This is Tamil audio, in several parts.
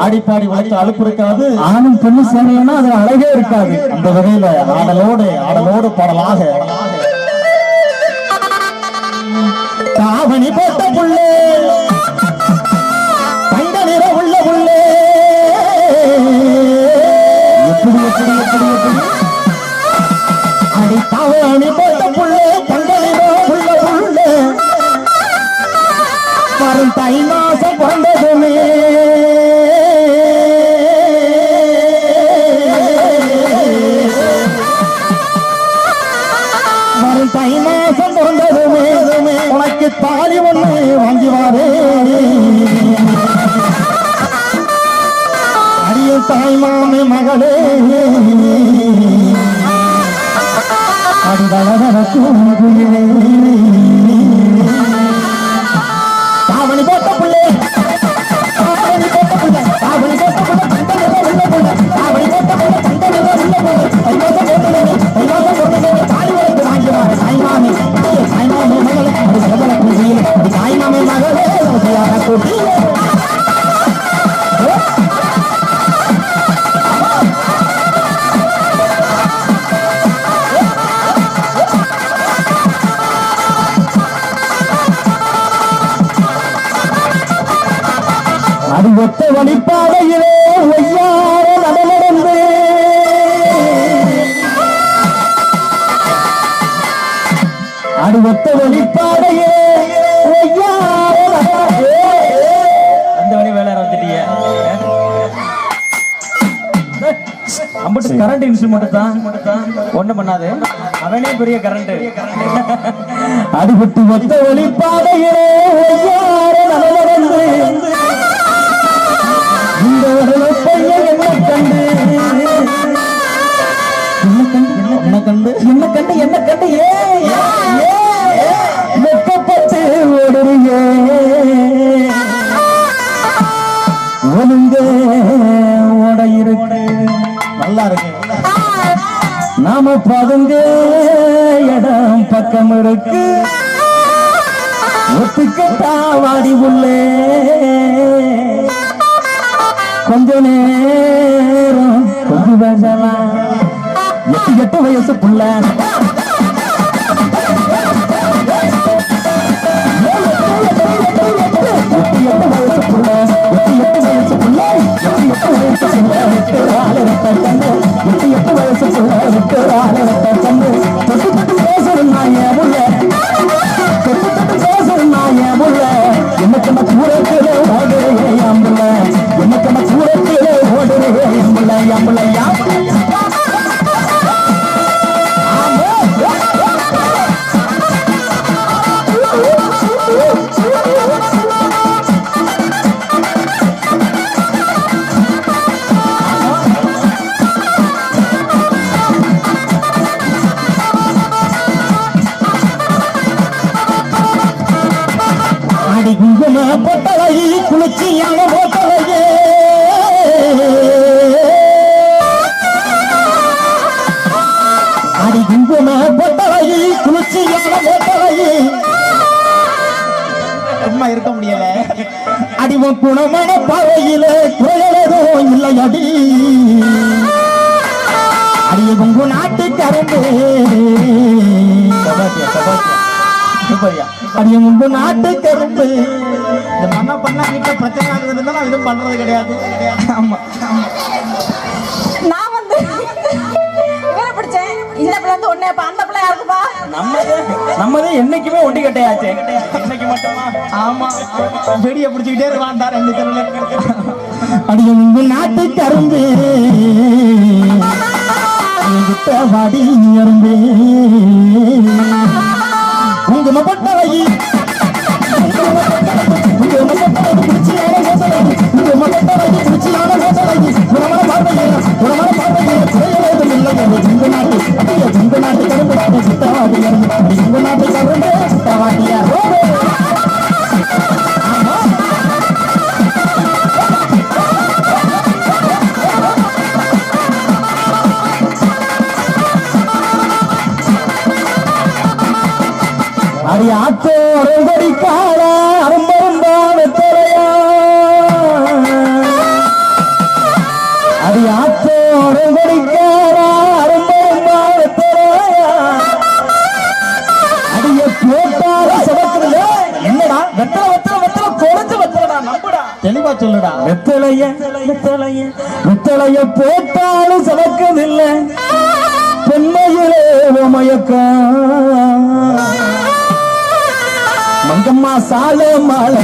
ஆடிப்பாடி வளர்த்து அழுப்பு இருக்காது ஆணும் பெண்ணும் சேரலன்னா அது அழகே இருக்காது. அந்த வகையில ஆடலோடு ஆடலோடு பாடலாக. தாவணி போட்ட புள்ளே தங்க நிற உள்ள புள்ளே. எப்படி எப்படி எப்படி எப்படி? அடி தாவணி போட்ட புள்ளே தங்க நிற உள்ள புள்ளே. வரும் தை மாசம் பிறந்ததுமே தாலி ஒண்ணு வாங்கிவாரே. அரிய அடிய தாய் மாமே மகளே. அடிதளவர தூங்குகிறே தாவணி போட்ட புள்ளே. தாவணி போட்ட புள்ளே. தாவணி போட்ட புள்ளே. தந்த போட்ட உள்ள புள்ளே. தாவணி போட்ட புள்ளே. தந்த நிற உள்ள அம்பட்டு கரண்ட் இன்ஸ்ட்ருமெண்ட் தான் ஒண்ணும் பண்ணாது அவனே பெரிய கரண்ட் அடிபட்டு ஒத்த ஒளிப்பாதையிலே இந்த உடல பையன் என்ன கண்டு என்ன கண்டு என்ன கண்டு என்ன கண்டு ஏ வெக்கப்பட்டு ஓடுறியே நாம பதுங்க இடம் பக்கம் இருக்கு. ஒத்துக்கட்டா வாடி உள்ளே. கொஞ்ச நேரம் கொஞ்சம் வேண்டாம்? எட்டு எட்டு வயசு புள்ள. எட்டு எட்டு வயசு புள்ள. எட்டு எட்டு எட்டு குணமான பறையில குறையலதோ இல்லையடி. அடிய குங்கு நாட்டு சூப்பர்யா அடிய குங்கு நாட்டு கரும்பு. இந்த மண்ணா பண்ணா வீட்டுல பிரச்சனை ஆகுதுன்னு நான் எதுவும் பண்றது கிடையாது. ஆமா. ஒன்னே இப்ப அந்த பிள்ளை யாருக்குப்பா? நம்மது நம்மது என்னைக்குமே ஒண்டி கட்டையாச்சு. இன்னைக்கு மட்டுமா? ஆமா வெடிய பிடிச்சிக்கிட்டே இருக்கான்டா ரெண்டு தெருல அடிய குங்கு நாட்டு கரும்பு. வாடி அரும்பு. குங்குமப்பட்டவை குங்குமப்பட்டவை குடிச்சியான கோசலை குங்குமப்பட்டவை குடிச்சியான கோசலை குணமான பார்வையில் குணமான பார்வையில் குறையவேதும் இல்லை என்று கரும்பு சித்தவாடி அரும்பு நாட்டு அடி சொல்லுடா. வெத்தலைய வெத்தலைய வெத்தலைய போட்டாலும் சலக்கதில்லை பொன்மையிலே மயக்கம் மங்கம்மா சால மாலை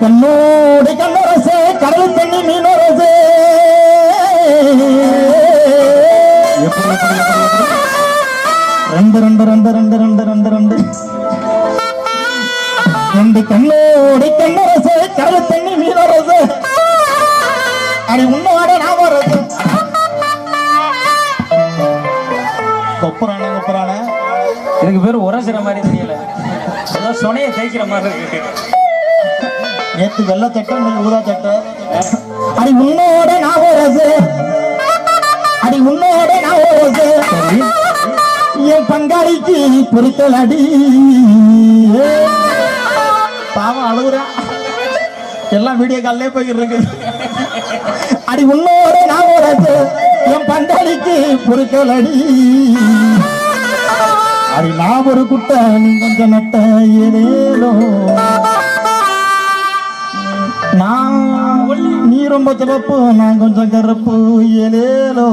கண்ணோடு கண்ணரசே கடல் தண்ணி மீனரசே. ரெண்டு ரெண்டு ரெண்டு ரெண்டு ரெண்டு ரெண்டு ரெண்டு. ரெண்டு கண்ணோடி கண்ணரசே கடல் தண்ணி மீனரசே. அடி உன்னோட நான் வர்றது. கொப்புறானே கொப்புறானே. எனக்கு பேர் உரசுற மாதிரி தெரியல. ஏதோ சொனையை தேய்க்கிற மாதிரி இருக்கு. நேத்து வெள்ளை சட்டை இன்னைக்கு ஊதா சட்டை அடி உன்னோட நான் வர்றது அடி உன்னோட நான் வர்றது என் பங்காளிக்கு பொறுத்தல் அடி. பாவம் அழுகுறா. எல்லாம் வீடியோ காலிலே போய்கிட்டு இருக்கு அடி உன்னோட நான் வர்றது என் பங்காளிக்கு பொறுத்தல் அடி. அடி நான் ஒரு குட்டை நீ கொஞ்சம் நட்ட ஏதேலோ நான் நீ ரொம்ப சிறப்பு நான் கொஞ்சம் கருப்பு ஏலேலோ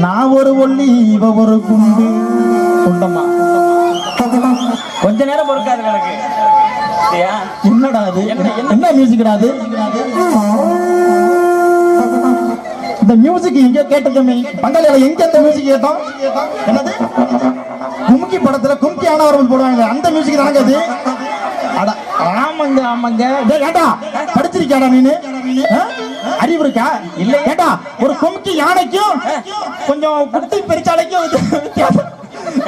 நான் ஒரு ஒல்லி இவ ஒரு குண்டு. குண்டம்மா. கொஞ்ச நேரம் பொறுக்காது எனக்கு? என்னடா அது? என்ன- மியூசிக்டா அது? இந்த மியூசிக் எங்க கேட்டதுமே பங்காளியில எங்க இந்த மியூசிக் கேட்டோம் என்னது? கும்கி படத்துல கும்கி ஆனவர்கள் போடுவாங்க. அந்த மியூசிக் தானங்க அது. அட ஆமாங்க ஆமாங்க. டேய் ஏண்டா? படிச்சிருக்கியாடா நீனு? அறிவு இருக்கா? இல்ல ஏண்டா ஒரு கும்கி யானைக்கும் கொஞ்சம் குட்டி பெருச்சாலைக்கும் வித்தி-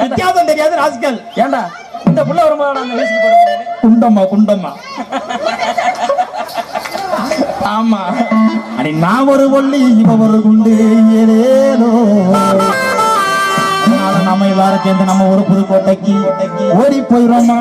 வித்தியாசம் தெரியாது ராஸ்கல் ஏன்டா இந்த புள்ள குண்டம்மா குண்டம்மா. ஆமா. அடி நான் ஒரு ஒல்லி இவ ஒரு குண்டு அதனால நம்ம எல்லாரும் சேர்ந்து நம்ம ஒரு புதுக்கோட்டைக்கு ஓடி போயிரோமா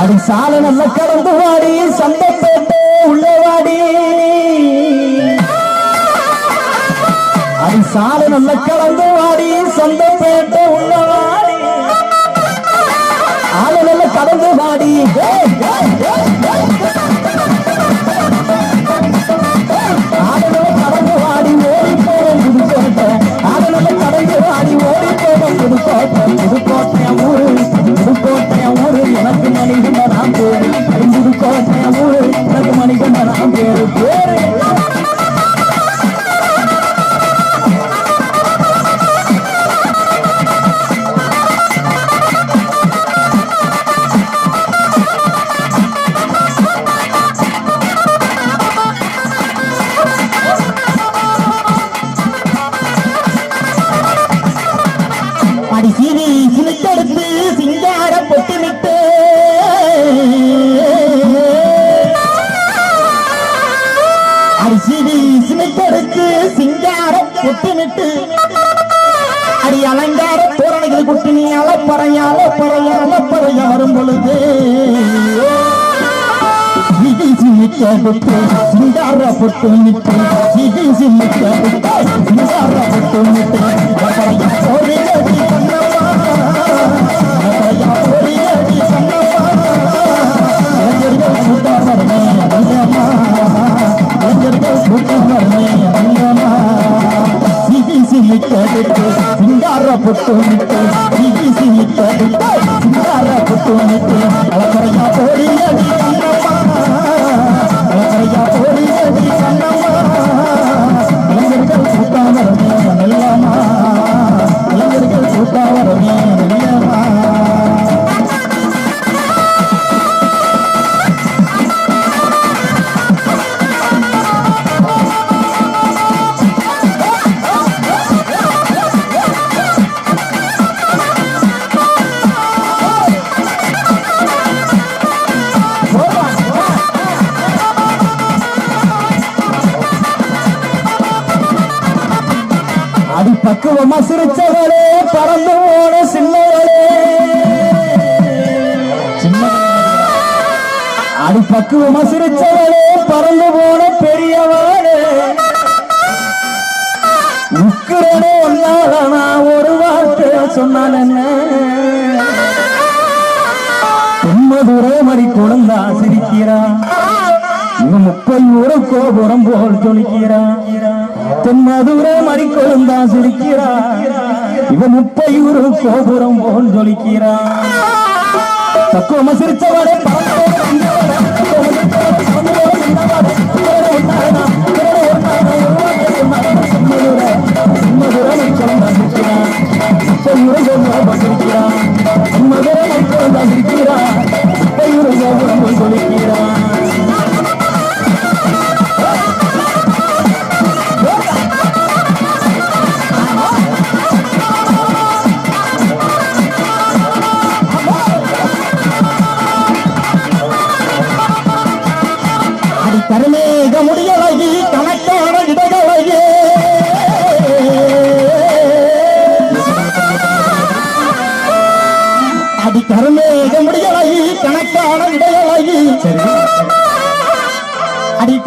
அடி சாலை நம்ம கடந்து வாடி சந்தைப்பேட்டை உள்ளே வாடி. அடி சாலை நம்ம கடந்து வாடி சந்தைப்பேட்டை உள்ளே வாடி. ஆளை நல்ல கடந்து வாடி. ஆடி ஓடி போவோம் புதுக்கோட்டை. ஆடல கடந்து வாடி ஓடி போவோம் ஊரு எனக்கு மணிகண்ட பேரு பேரு அலங்கார தோரணைகள் குட்டி நீ அலப்பறைய அலப்பறைய அலப்பறைய வரும் பொழுது சிங்கார பொட்டு நிட்டு சிகி சிமிக்க சிங்கார பொட்டு நிட்டு புட்டுமிட்டு சிங்கார புட்டுமிட்டு சிமிட்டு சிங்கார புட்டுமிட்டு அழகரையா போடியடி அழகரையா போ பக்குவமா சிரிச்சவளே பறந்து போன சின்னவளே. அடி பக்குவமா சிரிச்சவளே பறந்து போன பெரியவளே. உக்கிறனே ஒன்னால நான் ஒரு வார்த்தை சொன்னால் என்ன? தென்மதுரை மறி குழந்தா சிரிக்கிறான் இவன் முப்பையூர கோபுரம் போல் துணிக்கிறான் தென்மதுரை மறி கொழுந்தா சிரிக்கிறான். இவன் முப்பையூர் கோபுரம் போல் ஜொலிக்கிறான். தக்குவம சிரிச்சவளே பறந்தவளே, வந்தவளே, தக்குவம சிரிச்சவளே, கோபுரம் போல் உங்களோட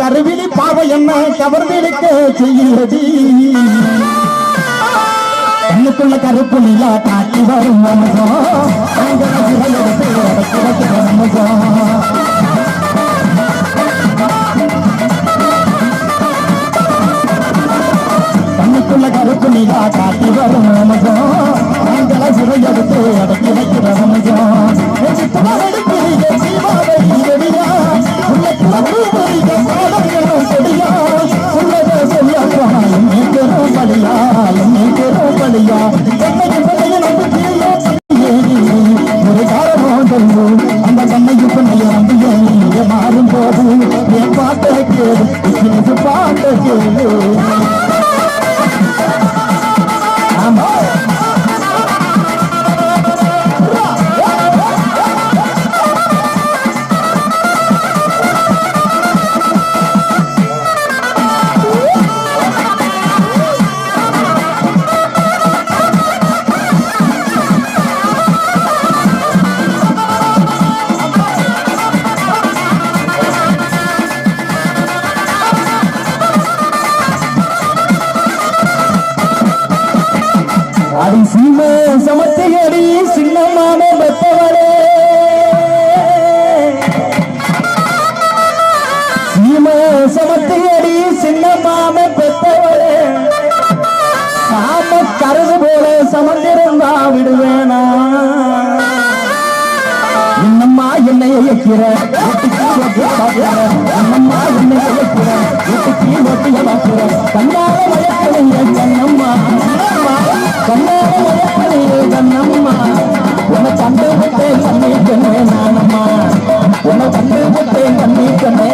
கருவிழி பாவை என்ன கவர்ந்திருக்க செய்கிறது கண்ணுக்குள்ள கருப்பு நிலா காட்டி வரும் மமசம் நீதா காட்டி வரும் என்னையும் பெண்ணையும் நம்பிக்கையோ ஒரு காரணம் சொல்லு அந்த கண்ணையும் பெண்ணையும் நம்பிய மாறும் போது என் பாட்டை கேளு பாட்டை கேளு. போல சமந்திருந்தா விடுவேனா? என்னம்மா என்னை இயக்கிற என்னம்மா என்னை இயக்கிற வீட்டுக்கு நோட்டிய பார்க்கிற கண்ணால மயக்கலைய கண்ணம்மா. கண்ணால மயக்கலைய கண்ணம்மா. உன்னை கண்டு விட்டேன் நானம்மா. உன்னை கண்டு விட்டேன் கண்ணி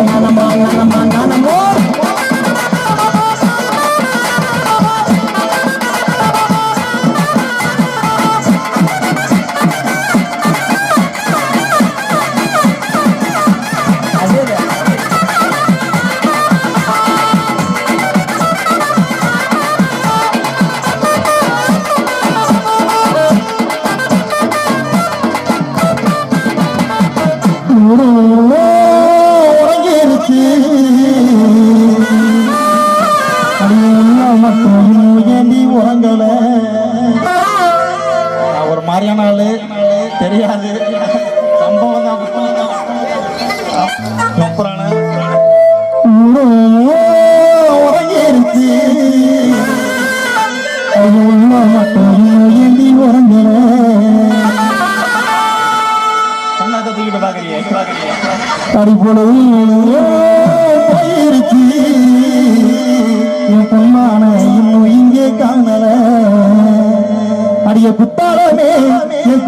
நானம்மா நானம்மா. சரியான தெரியாது. சம்பவம் தான் அப்புறம் உறங்கிருச்சு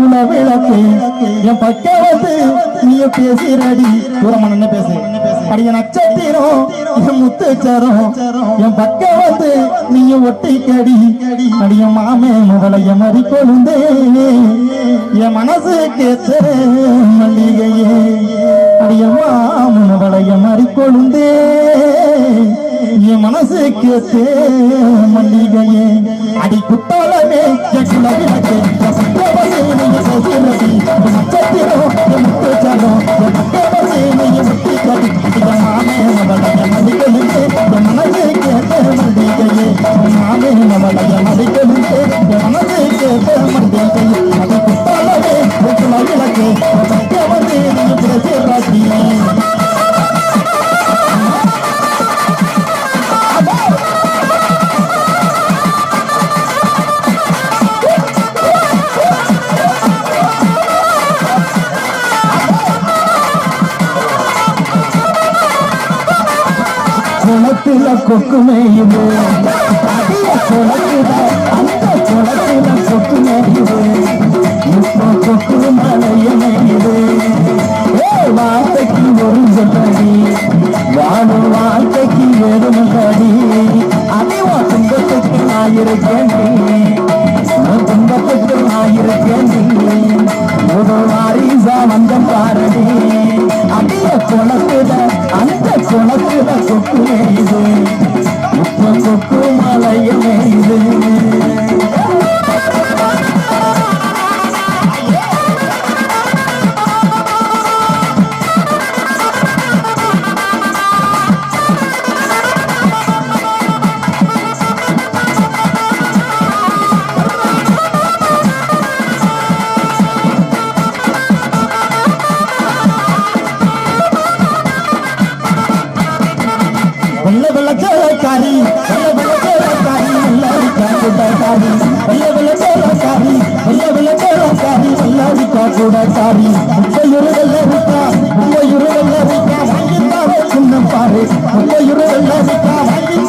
குல விளக்கு என் பக்க வந்து நீ பேசுறடி தூரமா நின்று பேசு. அடிய நட்சத்திரம் என் முத்துச்சரம். என் பக்க வந்து நீ ஒட்டி கடி. அடிய மாமே முதலைய மறி கொழுந்தே என் மனசு கேத்து மல்லிகையே. அடிய மாமு முதலைய மறி கொழுந்தே என் மனசுக்கு மல்லிகையே. அடி குத்தாலமே சத்திரம் സമയമേ கூட காரி முட்டையுருகள் அவிக்கா முட்டையுருகள் அவிக்கா வாங்கிட்டாவே சின்னம் பாரு முட்டையுருகள் அவிக்கா வாங்கி